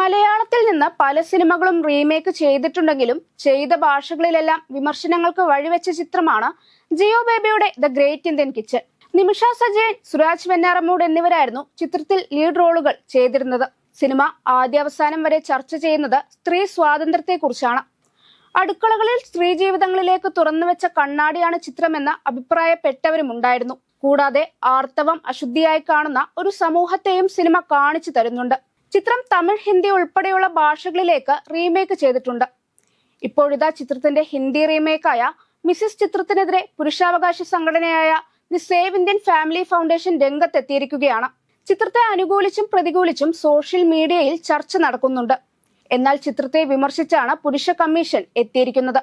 മലയാളത്തിൽ നിന്ന് പല സിനിമകളും റീമേക്ക് ചെയ്തിട്ടുണ്ടെങ്കിലും ചെയ്ത ഭാഷകളിലെല്ലാം വിമർശനങ്ങൾക്ക് വഴിവെച്ച ചിത്രമാണ് ജിയോ ബേബിയുടെ the great Indian kitchen. Nimisha Sajayan Suraj Venjaramoodu എന്നിവരായിരുന്നു ചിത്രത്തിൽ ലീഡ് റോളുകൾ ചെയ്തിരുന്നത്. സിനിമ ആദ്യാവസാനം വരെ ചർച്ച ചെയ്യുന്നത് സ്ത്രീ സ്വാതന്ത്ര്യത്തെക്കുറിച്ചാണ്. അടുക്കളകളിൽ സ്ത്രീ ജീവിതങ്ങളിലേക്ക് തുറന്നുവെച്ച കണ്ണാടിയാണ് ചിത്രമെന്ന് അഭിപ്രായപ്പെട്ടവരുമുണ്ടായിരുന്നു. കൂടാതെ ആർത്തവം അശുദ്ധിയായി കാണുന്ന ഒരു സമൂഹത്തെയും സിനിമ കാണിച്ചു തരുന്നുണ്ട്. ചിത്രം തമിഴ് ഹിന്ദി ഉൾപ്പെടെയുള്ള ഭാഷകളിലേക്ക് റീമേക്ക് ചെയ്തിട്ടുണ്ട്. ഇപ്പോഴിതാ ചിത്രത്തിന്റെ ഹിന്ദി റീമേക്കായ മിസിസ് ചിത്രത്തിനെതിരെ പുരുഷാവകാശ സംഘടനയായ the save Indian family foundation രംഗത്തെത്തിയിരിക്കുകയാണ്. ചിത്രത്തെ അനുകൂലിച്ചും പ്രതികൂലിച്ചും സോഷ്യൽ മീഡിയയിൽ ചർച്ച നടക്കുന്നുണ്ട്. എന്നാൽ ചിത്രത്തെ വിമർശിച്ചാണ് പുരുഷ കമ്മീഷൻ എത്തിയിരിക്കുന്നത്.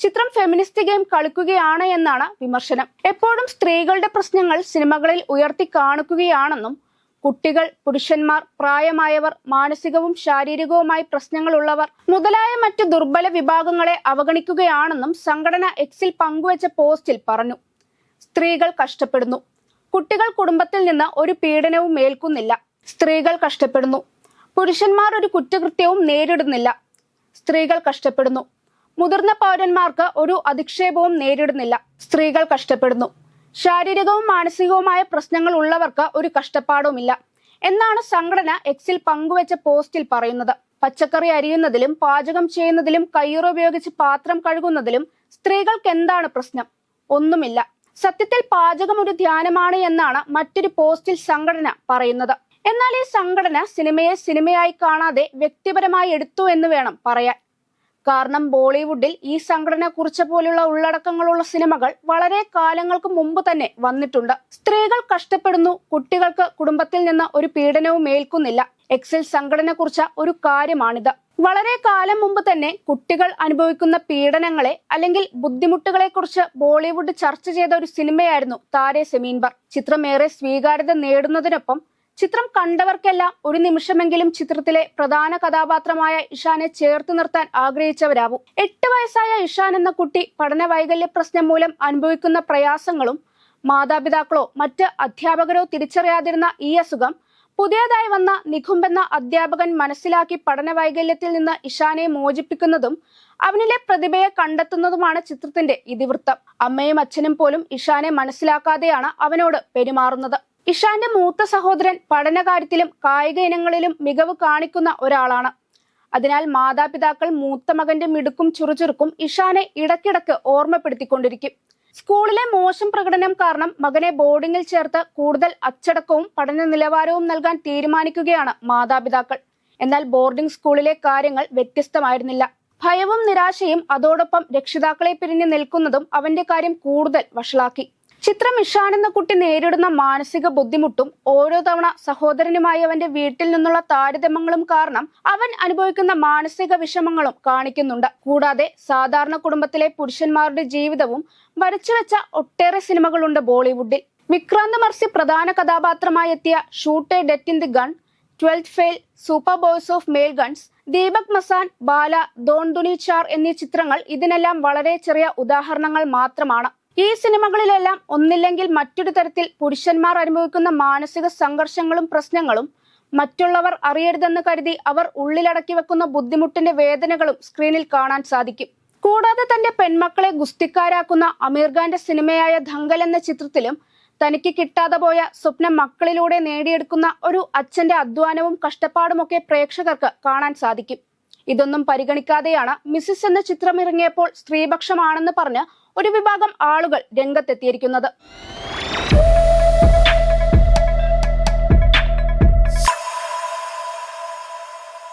ചിത്രം ഫെമിനിസ്റ്റ് ഗെയിം കളിക്കുകയാണ് എന്നാണ് വിമർശനം. എപ്പോഴും സ്ത്രീകളുടെ പ്രശ്നങ്ങൾ സിനിമകളിൽ ഉയർത്തി കാണിക്കുകയാണെന്നും കുട്ടികൾ പുരുഷന്മാർ പ്രായമായവർ മാനസികവും ശാരീരികവുമായി പ്രശ്നങ്ങളുള്ളവർ മുതലായ മറ്റ് ദുർബല വിഭാഗങ്ങളെ അവഗണിക്കുകയാണെന്നും സംഘടന എക്സിൽ പങ്കുവച്ച പോസ്റ്റിൽ പറഞ്ഞു. സ്ത്രീകൾ കഷ്ടപ്പെടുന്നു. കുട്ടികൾ കുടുംബത്തിൽ നിന്ന് ഒരു പീഡനവും ഏൽക്കുന്നില്ല. സ്ത്രീകൾ കഷ്ടപ്പെടുന്നു. പുരുഷന്മാർ ഒരു കുറ്റകൃത്യവും നേരിടുന്നില്ല. സ്ത്രീകൾ കഷ്ടപ്പെടുന്നു. മുതിർന്ന പൗരന്മാർക്ക് ഒരു അധിക്ഷേപവും നേരിടുന്നില്ല. സ്ത്രീകൾ കഷ്ടപ്പെടുന്നു. ശാരീരികവും മാനസികവുമായ പ്രശ്നങ്ങൾ ഉള്ളവർക്ക് ഒരു കഷ്ടപ്പാടുമില്ല. എന്നാണ് സംഘടന എക്സിൽ പങ്കുവച്ച പോസ്റ്റിൽ പറയുന്നത്. പച്ചക്കറി അരിയുന്നതിലും പാചകം ചെയ്യുന്നതിലും കയ്യുറ ഉപയോഗിച്ച് പാത്രം കഴുകുന്നതിലും സ്ത്രീകൾക്ക് എന്താണ് പ്രശ്നം? ഒന്നുമില്ല. സത്യത്തിൽ പാചകം ഒരു ധ്യാനമാണ് എന്നാണ് മറ്റൊരു പോസ്റ്റിൽ സംഘടന പറയുന്നത്. എന്നാൽ ഈ സംഘടന സിനിമയെ സിനിമയായി കാണാതെ വ്യക്തിപരമായി എടുത്തു എന്ന് വേണം പറയാൻ. കാരണം ബോളിവുഡിൽ ഈ സംഘടന കുറിച്ച പോലുള്ള ഉള്ളടക്കങ്ങളുള്ള സിനിമകൾ വളരെ കാലങ്ങൾക്ക് മുമ്പ് തന്നെ വന്നിട്ടുണ്ട്. സ്ത്രീകൾ കഷ്ടപ്പെടുന്നു കുട്ടികൾക്ക് കുടുംബത്തിൽ നിന്ന് ഒരു പീഡനവും ഏൽക്കുന്നില്ല. എക്സിൽ സംഘടന കുറിച്ച ഒരു കാര്യമാണിത്. വളരെ കാലം മുമ്പ് തന്നെ കുട്ടികൾ അനുഭവിക്കുന്ന പീഡനങ്ങളെ അല്ലെങ്കിൽ ബുദ്ധിമുട്ടുകളെ കുറിച്ച് ബോളിവുഡ് ചർച്ച ചെയ്ത ഒരു സിനിമയായിരുന്നു താരെ സെമീൻബർ ചിത്രമേറെ സ്വീകാര്യത നേടുന്നതിനൊപ്പം ചിത്രം കണ്ടവർക്കെല്ലാം ഒരു നിമിഷമെങ്കിലും ചിത്രത്തിലെ പ്രധാന കഥാപാത്രമായ ഇഷാനെ ചേർത്ത് നിർത്താൻ ആഗ്രഹിച്ചവരാവും. എട്ട് വയസ്സായ ഇഷാൻ എന്ന കുട്ടി പഠന വൈകല്യ പ്രശ്നം മൂലം അനുഭവിക്കുന്ന പ്രയാസങ്ങളും മാതാപിതാക്കളോ മറ്റ് അധ്യാപകരോ തിരിച്ചറിയാതിരുന്ന ഈ അസുഖം പുതിയതായി വന്ന നിഖുംബ് എന്ന അധ്യാപകൻ മനസ്സിലാക്കി പഠന വൈകല്യത്തിൽ നിന്ന് ഇഷാനെ മോചിപ്പിക്കുന്നതും അവനിലെ പ്രതിഭയെ കണ്ടെത്തുന്നതുമാണ് ചിത്രത്തിന്റെ ഇതിവൃത്തം. അമ്മയും അച്ഛനും പോലും ഇഷാനെ മനസ്സിലാക്കാതെയാണ് അവനോട് പെരുമാറുന്നത്. ഇഷാന്റെ മൂത്ത സഹോദരൻ പഠനകാര്യത്തിലും കായിക ഇനങ്ങളിലും മികവ് കാണിക്കുന്ന ഒരാളാണ്. അതിനാൽ മാതാപിതാക്കൾ മൂത്ത മകന്റെ മിടുക്കും ചുറുചുറുക്കും ഇഷാനെ ഇടയ്ക്കിടയ്ക്ക് ഓർമ്മപ്പെടുത്തിക്കൊണ്ടിരിക്കും. സ്കൂളിലെ മോശം പ്രകടനം കാരണം മകനെ ബോർഡിംഗിൽ ചേർത്ത് കൂടുതൽ അച്ചടക്കവും പഠന നിലവാരവും നൽകാൻ തീരുമാനിക്കുകയാണ് മാതാപിതാക്കൾ. എന്നാൽ ബോർഡിംഗ് സ്കൂളിലെ കാര്യങ്ങൾ വ്യത്യസ്തമായിരുന്നില്ല. ഭയവും നിരാശയും അതോടൊപ്പം രക്ഷിതാക്കളെ പിരിഞ്ഞു നിൽക്കുന്നതും അവന്റെ കാര്യം കൂടുതൽ വഷളാക്കി. ചിത്രം ഇഷാൻ എന്ന കുട്ടി നേരിടുന്ന മാനസിക ബുദ്ധിമുട്ടും ഓരോ തവണ സഹോദരനുമായി അവന്റെ വീട്ടിൽ നിന്നുള്ള താരതമ്യങ്ങളും കാരണം അവൻ അനുഭവിക്കുന്ന മാനസിക വിഷമങ്ങളും കാണിക്കുന്നുണ്ട്. കൂടാതെ സാധാരണ കുടുംബത്തിലെ പുരുഷന്മാരുടെ ജീവിതവും വരച്ചുവെച്ച ഒട്ടേറെ സിനിമകളുണ്ട് ബോളിവുഡിൽ. വിക്രാന്ത് മർസി പ്രധാന കഥാപാത്രമായി എത്തിയ shoot dead in the gun twelfth fail super boys of Malegaon Deepak Masaan Bala Do Dooni Chaar എന്നീ ചിത്രങ്ങൾ ഇതിനെല്ലാം വളരെ ചെറിയ ഉദാഹരണങ്ങൾ മാത്രമാണ്. ഈ സിനിമകളിലെല്ലാം ഒന്നില്ലെങ്കിൽ മറ്റൊരു തരത്തിൽ പുരുഷന്മാർ അനുഭവിക്കുന്ന മാനസിക സംഘർഷങ്ങളും പ്രശ്നങ്ങളും മറ്റുള്ളവർ അറിയരുതെന്ന് കരുതി അവർ ഉള്ളിലടക്കി വെക്കുന്ന ബുദ്ധിമുട്ടിന്റെ വേദനകളും സ്ക്രീനിൽ കാണാൻ സാധിക്കും. കൂടാതെ തന്റെ പെൺമക്കളെ ഗുസ്തിക്കാരാക്കുന്ന അമീർ ഖാന്റെ സിനിമയായ ധങ്കൽ എന്ന ചിത്രത്തിലും തനിക്ക് കിട്ടാതെ പോയ സ്വപ്നം മക്കളിലൂടെ നേടിയെടുക്കുന്ന ഒരു അച്ഛന്റെ അധ്വാനവും കഷ്ടപ്പാടുമൊക്കെ പ്രേക്ഷകർക്ക് കാണാൻ സാധിക്കും. ഇതൊന്നും പരിഗണിക്കാതെയാണ് മിസ്സിസ് എന്ന ചിത്രം ഇറങ്ങിയപ്പോൾ സ്ത്രീപക്ഷമാണെന്ന് പറഞ്ഞ് ഒരു വിഭാഗം ആളുകൾ രംഗത്തെത്തിയിരിക്കുന്നത്.